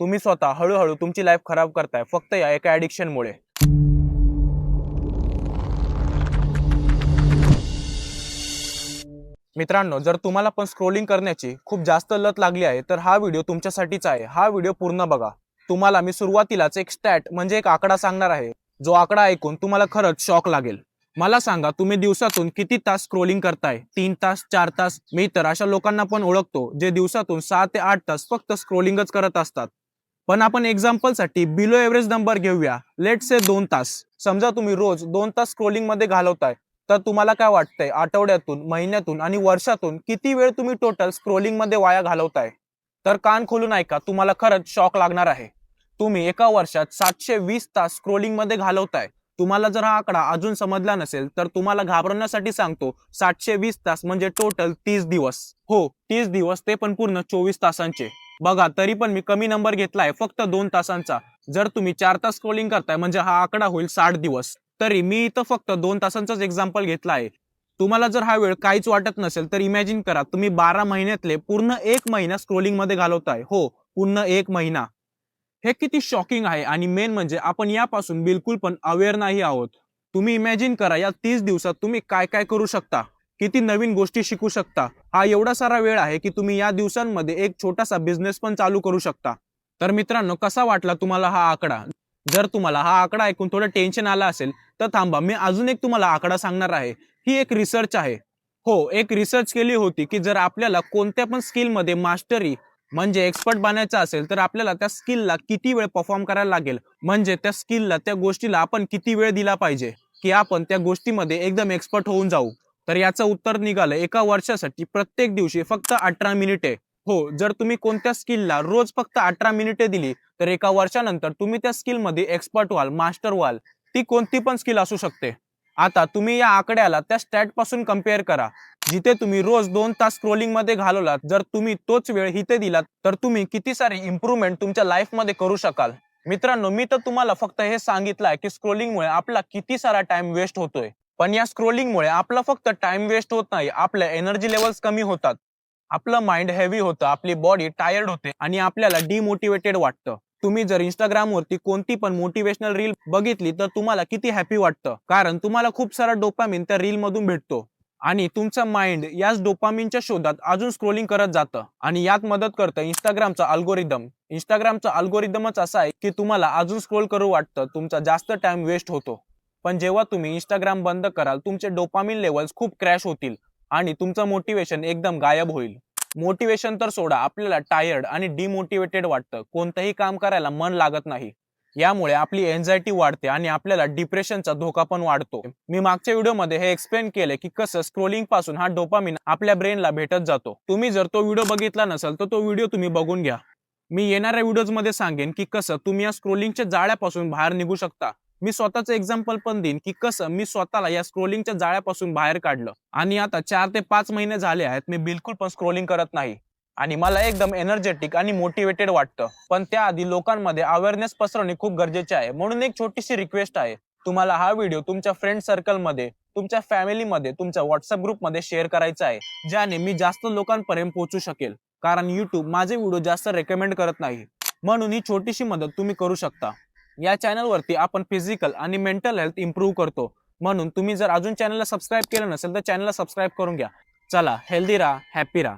तुम्ही स्वतः हळूहळू तुमची लाईफ खराब करताय फक्त या एका ॲडिक्शनमुळे मित्रांनो जर तुम्हाला पण स्क्रोलिंग करण्याची खूप जास्त लत लागली आहे तर हा व्हिडिओ तुमच्यासाठीच आहे. हा व्हिडिओ पूर्ण बघा. तुम्हाला मी सुरुवातीलाच एक स्टॅट म्हणजे एक आकडा सांगणार आहे. जो आकडा ऐकून तुम्हाला खरंच शॉक लागेल. मला सांगा तुम्ही दिवसातून किती तास स्क्रोलिंग करताय? तीन तास चार तास? मी तर अशा लोकांना पण ओळखतो जे दिवसातून सहा ते आठ तास फक्त स्क्रोलिंगच करत असतात. पण आपण एक्झाम्पलसाठी बिलो एव्हरेज नंबर घेऊया. लेट से दोन तास. समजा तुम्ही रोज दोन तास स्क्रोलिंगमध्ये घालवताय तर तुम्हाला काय वाटतंय? आठवड्यातून महिन्यातून आणि वर्षातून किती वेळ तुम्ही टोटल स्क्रोलिंगमध्ये वाया घालवताय? तर कान खोलून ऐका तुम्हाला खरंच शॉक लागणार आहे. तुम्ही एका वर्षात सातशे वीस तास स्क्रोलिंगमध्ये घालवताय. तुम्हाला जर हा आकडा अजून समजला नसेल तर तुम्हाला घाबरण्यासाठी सांगतो सातशे वीस तास म्हणजे टोटल तीस दिवस. हो तीस दिवस ते पण पूर्ण चोवीस तासांचे. बघा तरी पण मी कमी नंबर घेतलाय फक्त दोन तासांचा. जर तुम्ही चार तास स्क्रोलिंग करताय म्हणजे हा आकडा होईल साठ दिवस. तरी मी इथं फक्त दोन तासांचाच एक्झाम्पल घेतला आहे तुम्हाला जर हा वेळ काहीच वाटत नसेल तर इमॅजिन करा तुम्ही बारा महिन्यातले पूर्ण एक महिना स्क्रोलिंगमध्ये घालवताय. हो पूर्ण एक महिना. हे किती शॉकिंग आहे आणि मेन म्हणजे आपण यापासून बिलकुल पण अवेअर नाही आहोत. तुम्ही इमॅजिन करा या तीस दिवसात तुम्ही काय काय करू शकता? किती नवीन गोष्टी शिकू शकता? हा एवढा सारा वेळ आहे की तुम्ही या दिवसांमध्ये एक छोटासा बिझनेस पण चालू करू शकता. तर मित्रांनो कसा वाटला तुम्हाला हा आकडा? जर तुम्हाला हा आकडा ऐकून थोडं टेन्शन आलं असेल तर थांबा मी अजून एक तुम्हाला आकडा सांगणार आहे. ही एक रिसर्च आहे. हो एक रिसर्च केली होती की जर आपल्याला कोणत्या पण स्किलमध्ये मास्टरी म्हणजे एक्सपर्ट बनायचं असेल तर आपल्याला त्या स्किलला किती वेळ परफॉर्म करायला लागेल? म्हणजे त्या स्किलला त्या गोष्टीला आपण किती वेळ दिला पाहिजे? की आपण त्या गोष्टीमध्ये एकदम एक्सपर्ट होऊन जाऊ. तर याचं उत्तर निघालं. एका वर्षासाठी प्रत्येक दिवशी फक्त अठरा मिनिटे. हो जर तुम्ही कोणत्या स्किलला रोज फक्त अठरा मिनिटे दिली तर एका वर्षानंतर तुम्ही त्या स्किलमध्ये एक्सपर्ट व्हाल मास्टर व्हाल. ती कोणती पण स्किल असू शकते. आता तुम्ही या आकड्याला त्या स्टॅटपासून कंपेअर करा. जिथे तुम्ही रोज दोन तास स्क्रोलिंगमध्ये घालवलात जर तुम्ही तोच वेळ इथे दिलात तर तुम्ही किती सारी इम्प्रूव्हमेंट तुमच्या लाईफमध्ये करू शकाल. मित्रांनो मी तर तुम्हाला फक्त हे सांगितलं आहे की स्क्रोलिंगमुळे आपला किती सारा टाइम वेस्ट होतोय. पण या स्क्रोलिंगमुळे आपला फक्त टाइम वेस्ट होत नाही आपल्या एनर्जी लेवल्स कमी होतात. आपलं माइंड हेवी होतं आपली बॉडी टायर्ड होते आणि आपल्याला डिमोटिवेटेड वाटतं. तुम्ही जर इंस्टाग्राम वरती कोणती पण मोटिवेशनल रील बघितली तर तुम्हाला किती हॅपी वाटतं. कारण तुम्हाला खूप सारा डोपामिन त्या रील मधून भेटतो. आणि तुमचं माइंड याच डोपामिनच्या शोधात अजून स्क्रोलिंग करत जातं. आणि यात मदत करतं इंस्टाग्रामचा अल्गोरिदम इंस्टाग्रामचा अल्गोरिदमच असा आहे की तुम्हाला अजून स्क्रोल करू वाटतं. तुमचा जास्त टाइम वेस्ट होतो. पण जेव्हा तुम्ही इंस्टाग्राम बंद कराल तुमचे डोपामिन लेवल्स खूप क्रॅश होतील आणि तुमचं मोटिवेशन एकदम गायब होईल. मोटिवेशन तर सोडा आपल्याला टायर्ड आणि डिमोटिवेटेड वाटतं. कोणतंही काम करायला मन लागत नाही. यामुळे आपली एन्झायटी वाढते आणि आपल्याला डिप्रेशनचा धोका पण वाढतो. मी मागच्या व्हिडिओमध्ये हे एक्सप्लेन केले की कसं स्क्रोलिंगपासून हा डोपामिन आपल्या ब्रेनला भेटत जातो. तुम्ही जर तो व्हिडिओ बघितला नसेल तर तो व्हिडिओ तुम्ही बघून घ्या. मी येणाऱ्या व्हिडिओजमध्ये सांगेन की कसं तुम्ही या स्क्रोलिंगच्या जाळ्यापासून बाहेर निघू शकता. मी स्वतःचं एक्झाम्पल पण देईन की कसं मी स्वतःला या स्क्रोलिंगच्या जाळ्यापासून बाहेर काढलं. आणि आता चार ते पाच महिने झाले आहेत मी बिलकुल पण स्क्रोलिंग करत नाही. आणि मला एकदम एनर्जेटिक आणि मोटिवेटेड वाटतं. पण त्याआधी लोकांमध्ये अवेअरनेस पसरवणे खूप गरजेचे आहे. म्हणून एक छोटीशी रिक्वेस्ट आहे. तुम्हाला हा व्हिडिओ तुमच्या फ्रेंड सर्कलमध्ये तुमच्या फॅमिलीमध्ये तुमच्या व्हॉट्सअप ग्रुपमध्ये शेअर करायचा आहे. ज्याने मी जास्त लोकांपर्यंत पोहोचू शकेल. कारण युट्यूब माझे व्हिडिओ जास्त रेकमेंड करत नाही. म्हणून ही छोटीशी मदत तुम्ही करू शकता. या चॅनलवरती आपण फिजिकल आणि मेंटल हेल्थ इम्प्रूव्ह करतो. म्हणून तुम्ही जर अजून चॅनलला सबस्क्राईब केलं नसेल तर चॅनलला सबस्क्राईब करून घ्या. चला हेल्दी राहा हॅपी राहा.